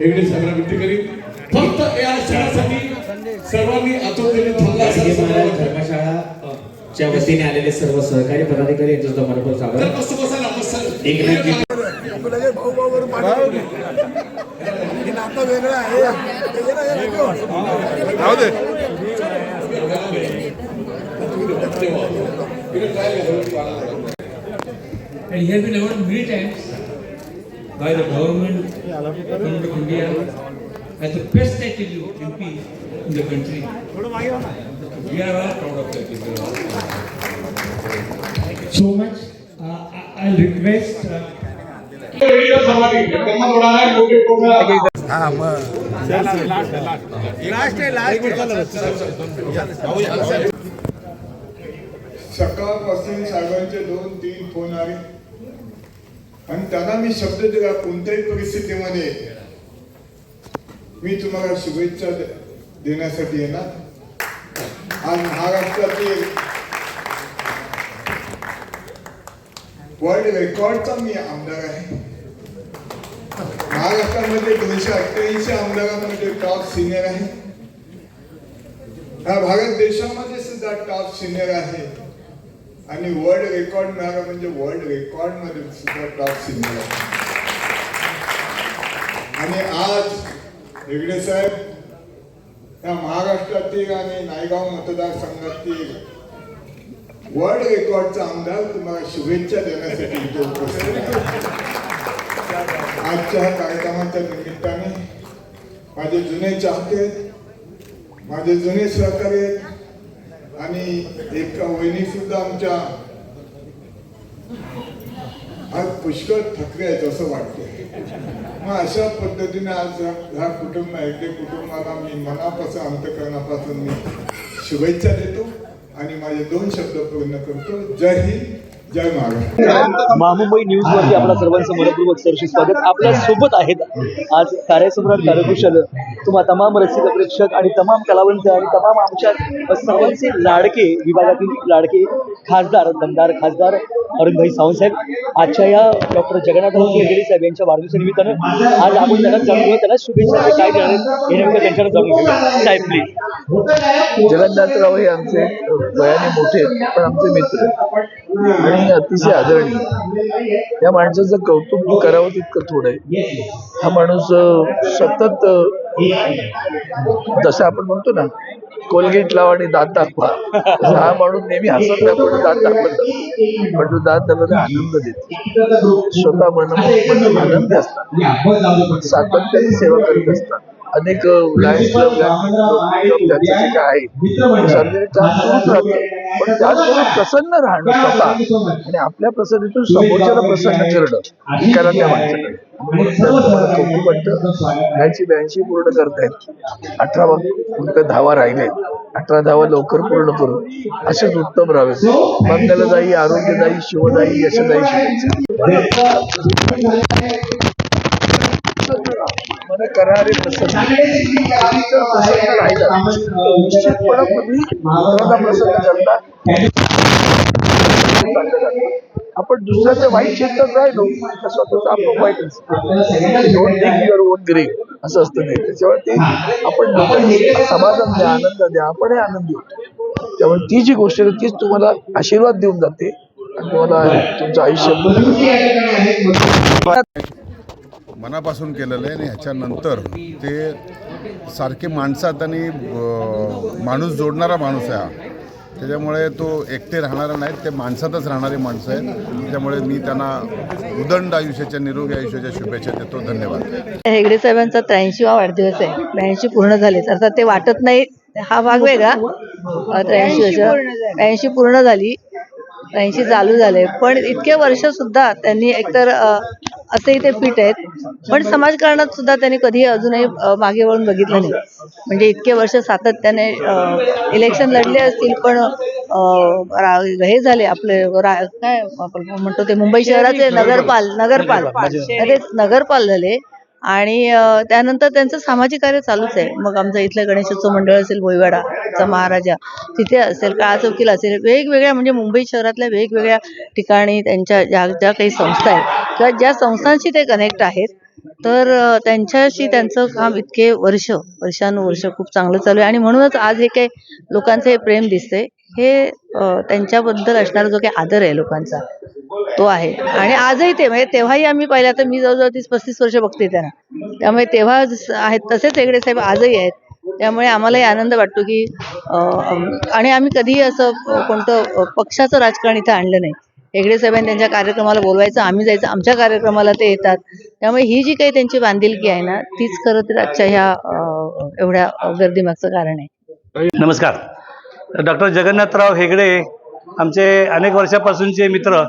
हेगडे साहेबांना विनंती करीन. फक्त या क्षणासाठी सर्वांनी आतुरतेने थांबला तर धर्मशाळाच्या वतीने आलेले सर्व सहकारी पदाधिकारी यांचं सुद्धा ना मस्त एकनाथजी भाऊ भाऊ हे नातं वेगळं आहे हे हे. And he has been awarded many times by the government, of India, as the best, you, MP in the country. We are all proud of that. so much. Uh, I'll request uh, हा सकाळपासून साहेबांचे दोन तीन phone आले आणि त्यांना मी शब्द दिला कोणत्याही परिस्थितीमध्ये. मी तुम्हाला शुभेच्छा दे- देण्यासाठी येणार आज महाराष्ट्रातील वर्ल्ड रेकॉर्डचा मी आमदार आहे. महाराष्ट्रामध्ये दोनशे अठ्ठ्याऐंशी आमदारांमध्ये टॉप सिनियर आहे. हा भारत देशामध्ये सुद्धा टॉप सिनियर आहे. आणि वर्ल्ड रेकॉर्ड मिळाला म्हणजे वर्ल्ड रेकॉर्डमध्ये सुद्धा टॉप सिंगर आणि आज हेगडे साहेब या महाराष्ट्रातील आणि नायगाव मतदारसंघातील वर्ल्ड रेकॉर्डचा आमदार तुम्हाला शुभेच्छा देण्यासाठी इथे उपस्थित आजच्या ह्या कार्यक्रमाच्या निमित्ताने माझे जुने चाहते माझे जुने सहकारी आणि एक वहिनी सुद्धा आमच्या आज पुष्कळ थकले आहेत असं वाटतंय. मग अशा पद्धतीने आज ह्या कुटुंब एकटे कुटुंबाला मी मनापासून अंतकरणापासून मी शुभेच्छा देतो आणि माझे दोन शब्द पूर्ण करतो. जय हिंद. जय महाराष्ट्र महामुंबई न्यूज वरती आपल्या सर्वांचं मनपूर्वक सरशी स्वागत. आपल्यासोबत आहेत आज कार्यसम्राट कार्यकुशल तुम्हा तमाम रसिक प्रेक्षक आणि तमाम कलावंत आणि तमाम आमच्या सर्वांचे लाडके विभागातील लाडके खासदार दमदार खासदार अरुणभाई सावंत साहेब. आजच्या या डॉक्टर जगन्नाथ हेगडे साहेब यांच्या वाढदिवसानिमित्तानं आज आपण त्यांना जाणून घेऊ. त्यांना शुभेच्छा काय देणार हे नेमकं त्यांच्याकडे जाणून घेऊ. साहेब प्लीज जगन्नाथराव हे आमचे वयाने मोठे आहेत, पण आमचे मित्र आहेत. आणि अतिशय आदरणीय. या माणसाचं कौतुक करावं तितकं थोडं आहे. हा माणूस सतत जसं आपण म्हणतो ना कोलगेट लावा आणि दात दाखवा. हा माणूस नेहमी हसत दाखवतो दात दाखवत जातो. पण तो दात दाखवता आनंद देतो. स्वतः मन आनंदी असतात. सातत्याची सेवा करत असतात. अनेक लायन्स क्लब त्यांचं आहे शारीरिक काम सुरूच राहतं पण त्याचबरोबर प्रसन्न राहणं स्वतः. आणि आपल्या प्रसन्नीतून समोरच्याला प्रसन्न करणं ही कला त्या माणसाकडे. वाटतं ब्याऐंशी ब्याऐंशी पूर्ण करतायत. अठरा फक्त धावा राहिले अठरा धावा लवकर पूर्ण करू असेच उत्तम राहावे मंगलदायी आरोग्यदायी शिवदायी यशदायी शुभेच्छा मन करारे प्रसन्न प्रसन्न राहिला निश्चितपणे तुम्ही दुसऱ्यांना प्रसन्न करता. आपण दुसऱ्याच्या वाईट क्षेत्रात राहिलो तर स्वतःच आपण वाईट असतो. ओन ग्रेट असं असतं नाही. त्याच्यामुळे ते आपण लोकांनी समाधान द्या आनंद द्या आपणही आनंदी होतो. त्यामुळे ती जी गोष्ट आहे तीच तुम्हाला आशीर्वाद देऊन जाते. आणि तुम्हाला तुमचं आयुष्य मनापासून केलेलं आहे आणि ह्याच्यानंतर ते सारखे माणसात आणि माणूस जोडणारा माणूस आहे हा. त्याच्यामुळे तो एकटे राहणारा नाही ते माणसातच राहणारे माणसं आहेत. त्यामुळे मी त्यांना उदंड आयुष्याच्या निरोगी आयुष्याच्या शुभेच्छा देतो. धन्यवाद. हेगडे साहेबांचा त्र्याऐंशीवा वाढदिवस आहे. त्र्याऐंशी पूर्ण झालेत. अर्थात ते वाटत नाही. हा भाग वेगळा. त्र्याऐंशी वर्ष. त्र्याऐंशी पूर्ण झाली. त्र्याऐंशी चालू झाले. पण इतके वर्ष सुद्धा त्यांनी एकतर असेही ते फिट आहेत. पण समाजकारणात सुद्धा त्यांनी कधी अजूनही मागे वळून बघितलं नाही. म्हणजे इतके वर्ष सातत्याने इलेक्शन लढले असतील पण हे झाले आपले काय आपण म्हणतो ते मुंबई शहराचे नगरपाल नगरपाल. नगरपाल झाले. आणि त्यानंतर त्यांचं सामाजिक कार्य चालूच आहे. मग आमचं इथलं गणेशोत्सव मंडळ असेल भोईवाडाचा महाराजा तिथे असेल काळा चौकीला असेल वेगवेगळ्या म्हणजे मुंबई शहरातल्या वेगवेगळ्या ठिकाणी त्यांच्या ज्या ज्या काही संस्था आहेत किंवा ज्या संस्थांशी ते कनेक्ट आहेत तर त्यांच्याशी त्यांचं काम इतके वर्ष वर्षानुवर्ष खूप चांगलं चालू आहे. आणि म्हणूनच आज हे काही लोकांचं हे प्रेम दिसतंय. हे त्यांच्याबद्दल असणारा जो काही आदर आहे लोकांचा तो आहे. आणि आजही ते म्हणजे तेव्हाही आम्ही पाहिलं तर मी जवळजवळ तीस पस्तीस वर्ष बघते त्यांना. त्यामुळे तेव्हा आहेत तसेच हेगडे साहेब आजही आहेत. त्यामुळे आम्हालाही आनंद वाटतो की आणि आम्ही कधीही असं कोणतं पक्षाचं राजकारण इथं आणलं नाही. हेगडे साहेबांनी त्यांच्या कार्यक्रमाला बोलवायचं आम्ही जायचं आमच्या कार्यक्रमाला ते येतात. त्यामुळे ही जी काही त्यांची बांधिलकी आहे ना तीच खरं तर आजच्या ह्या एवढ्या गर्दीमागचं कारण आहे. नमस्कार. डॉक्टर जगन्नाथराव हेगडे आमचे अनेक वर्षापासूनचे मित्र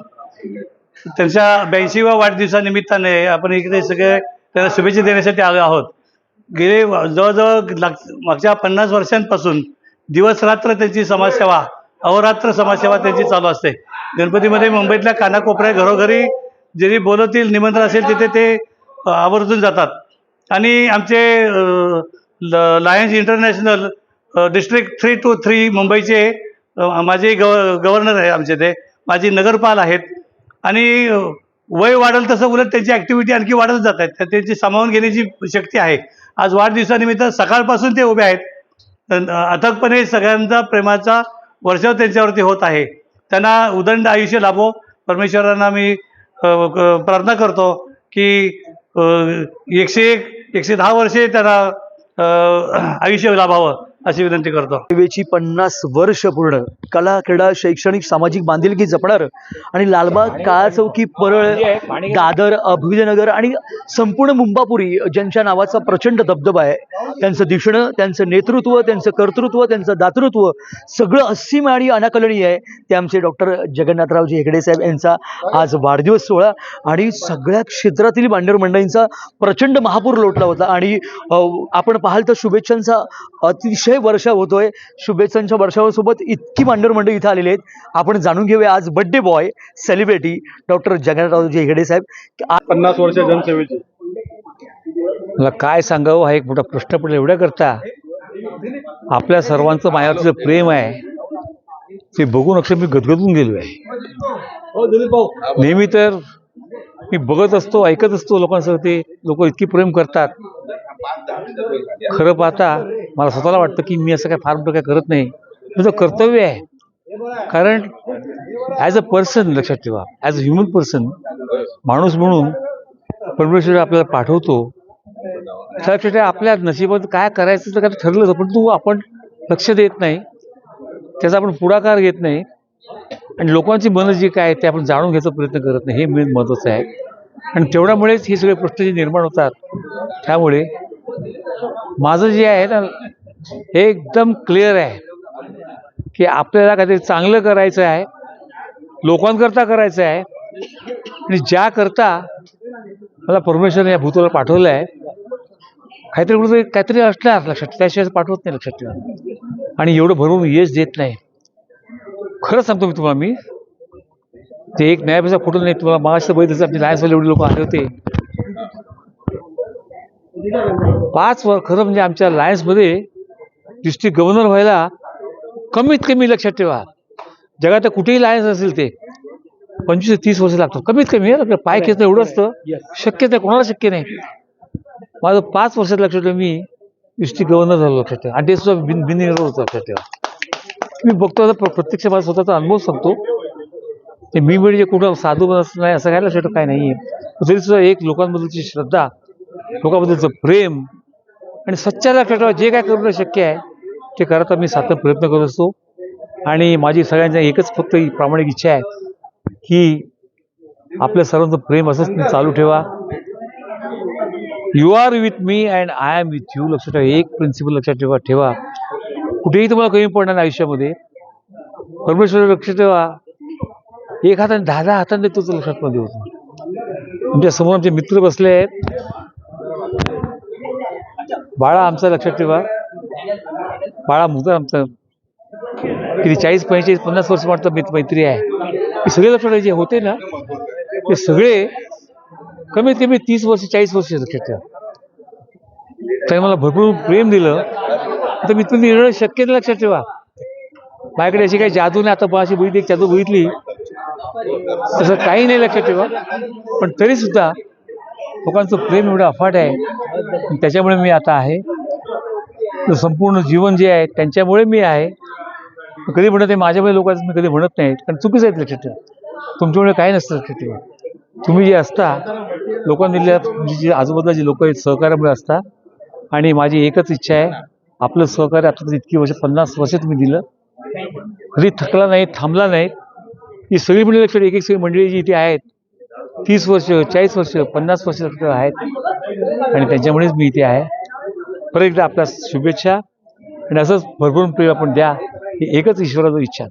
त्यांच्या ब्याऐंशीव्या वाढदिवसानिमित्ताने आपण इकडे सगळे त्यांना शुभेच्छा देण्यासाठी आलो आहोत. गेले जवळजवळ लाग- मागच्या पन्नास वर्षांपासून दिवसरात्र त्यांची समाजसेवा अहोरात्र समाजसेवा त्यांची चालू असते. गणपतीमध्ये मुंबईतल्या कानाकोपऱ्या घरोघरी जरी बोलवतील निमंत्रण असेल तिथे ते आवर्जून जातात. आणि आमचे ल- Lions International district three two three मुंबईचे माझे गव गव्हर्नर आहे आमचे ते. माझे नगरपाल आहेत. आणि वय वाढेल तसं उलट त्यांची ॲक्टिव्हिटी आणखी वाढत जात आहेत. तर त्यांची सामावून घेण्याची शक्ती आहे. आज वाढदिवसानिमित्त सकाळपासून ते उभे आहेत. अथकपणे सगळ्यांचा प्रेमाचा वर्षाव त्यांच्यावरती होत आहे. त्यांना उदंड आयुष्य लाभो. परमेश्वरांना मी प्रार्थना करतो की एकशे एक एकशे दहा वर्षे त्यांना आयुष्य लाभावं. अशी विनंती करतो. सेवेची पन्नास वर्ष पूर्ण कला क्रीडा शैक्षणिक सामाजिक बांधिलकी जपणार आणि लालबाग काळा चौकी परळ दादर अभ्युदयनगर आणि संपूर्ण मुंबापुरी ज्यांच्या नावाचा प्रचंड दबदबा आहे त्यांचं दिसणं त्यांचं नेतृत्व त्यांचं कर्तृत्व त्यांचं दातृत्व सगळं असीम आणि अनाकलनीय आहे. ते आमचे डॉक्टर जगन्नाथरावजी हेगडे साहेब यांचा आज वाढदिवस सोहळा आणि सगळ्या क्षेत्रातील मांडर मंडळींचा प्रचंड महापूर लोटला होता. आणि आपण पाहाल तर शुभेच्छांचा अतिशय वर्षाव होतोय. शुभेच्छांच्या वर्षावासोबत इतकी मांडर मंडळी इथं आलेली आहेत. आपण जाणून घेऊया आज birthday boy celebrity doctor Jagannathraoji Hegde Saheb. पन्नास वर्ष जनसेवेची. मला काय सांगावं हा एक मोठा प्रश्न पडला एवढ्या करता. आपल्या सर्वांचं माझ्यावरचं जे प्रेम आहे ते बघून अक्षर मी गदगदून गेलो आहे नेहमी तर मी बघत असतो ऐकत असतो लोकांसह ते लोक इतकी प्रेम करतात. खरं पाहता मला स्वतःला वाटतं की मी असं काय फार मोठं काय करत नाही. माझं कर्तव्य आहे. कारण ॲज अ पर्सन लक्षात ठेवा ॲज अ ह्युमन पर्सन माणूस म्हणून परमेश्वर आपल्याला पाठवतो. त्यासाठी आपल्या नशिबात काय करायचं तर काय ठरलं पण तू आपण लक्ष देत नाही. त्याचा आपण पुढाकार घेत नाही. आणि लोकांची मनं जी काय आहे ते आपण जाणून घ्यायचा प्रयत्न करत नाही. हे मेन महत्त्वाचं आहे. आणि तेवढ्यामुळेच हे सगळे प्रश्न जे निर्माण होतात त्यामुळे माझं जे आहे ना हे एकदम क्लिअर आहे की आपल्याला काहीतरी चांगलं करायचं आहे लोकांकरता करायचं आहे आणि ज्याकरता मला परमेश्वरने या भूतोला पाठवलं आहे काहीतरी कुठेतरी काहीतरी असणार लक्षात त्याशिवाय पाठवत नाही लक्षात ठेवा. आणि एवढं भरून यश देत नाही. खरं सांगतो मी तुम्हाला मी ते एक न्यायापेक्षा खोटं नाही तुम्हाला मागाशी बघितलं आपली लायन्सवाले एवढे लोक आले होते. पाच वर खरं म्हणजे आमच्या लायन्समध्ये डिस्ट्रिक्ट गव्हर्नर व्हायला कमीत कमी लक्षात ठेवा. जगात कुठेही लायन्स असेल ते पंचवीस ते तीस वर्ष लागतात. कमीत कमी आपलं पाय खेचणं एवढं असतं. शक्य नाही कोणाला शक्य नाही. माझं पाच वर्षात लक्षात ठेवा मी डिस्ट्रिक्ट गव्हर्नर झालो लक्षात ठेवा. आणि ते सुद्धा बिन बिनिंगवर होतं लक्षात ठेवा. मी बघतो आता प्रत्यक्ष माझा स्वतःचा अनुभव सांगतो. ते मी म्हणजे कुठं साधू बनत नाही असं काय लक्षात काय नाही आहे तरी सुद्धा एक लोकांबद्दलची श्रद्धा लोकांबद्दलचं प्रेम आणि सच्चाला लक्षात ठेवा जे काय करणं शक्य आहे ते करायचा मी सातत्य प्रयत्न करत असतो. आणि माझी सगळ्यांच्या एकच फक्त प्रामाणिक इच्छा आहे की आपल्या सर्वांचं प्रेम असंच तुम्ही चालू ठेवा. You are with me and I am with you लक्षात ठेवा एक प्रिन्सिपल लक्षात ठेवा ठेवा. कुठेही तुम्हाला कमी पडणार नाही आयुष्यामध्ये. परमेश्वर लक्षात ठेवा. एक हाताने दहा दहा हाताने तो लक्षात मध्ये होतो तुमच्यासमोर आमचे मित्र बसले आहेत. बाळा आमचं लक्षात ठेवा. बाळा मुद्दा आमचं. किती चाळीस पंचेचाळीस पन्नास वर्ष वाटतं मित्र मैत्री आहे. हे सगळे लक्षात ठेवा जे होते ना ते सगळे कमीत कमी तीस वर्ष चाळीस वर्ष लक्षात ठेवा. त्याने मला भरपूर प्रेम दिलं. तर मी तुम्ही निर्णय शक्य नाही लक्षात ठेवा. माझ्याकडे अशी काही जादू नाही आता अशी बघितली एक जादू बघितली. तसं काही नाही लक्षात ठेवा. पण तरी सुद्धा लोकांचं प्रेम एवढं अफाट आहे. त्याच्यामुळे मी आता आहे. संपूर्ण जीवन जे आहे त्यांच्यामुळे मी आहे. कधी म्हणत आहे माझ्यामुळे लोकांचं मी कधी म्हणत नाही. कारण चुकीचं आहे लक्षात ठेवा. तुमच्यामुळे काही नसतं लक्षात ठेवा. तुम्ही जे असता लोकांनी दिलेल्या तुमची म्हणजे जी आजूबाजूला जी लोक आहेत सहकार्यामुळे असता. आणि माझी एकच इच्छा आहे आपलं सहकार्य आता इतकी वर्ष पन्नास वर्ष तुम्ही दिलं. कधी थकला नाही थांबला नाही ही सगळी मंडळी लक्षात एक एक सगळी मंडळी जी इथे आहेत तीस वर्ष चाळीस वर्ष पन्नास वर्ष आहेत. आणि त्यांच्यामुळेच मी इथे आहे. परत एकदा आपल्या शुभेच्छा. आणि असंच भरपूर प्रेम आपण द्या ही एकच ईश्वराची इच्छा.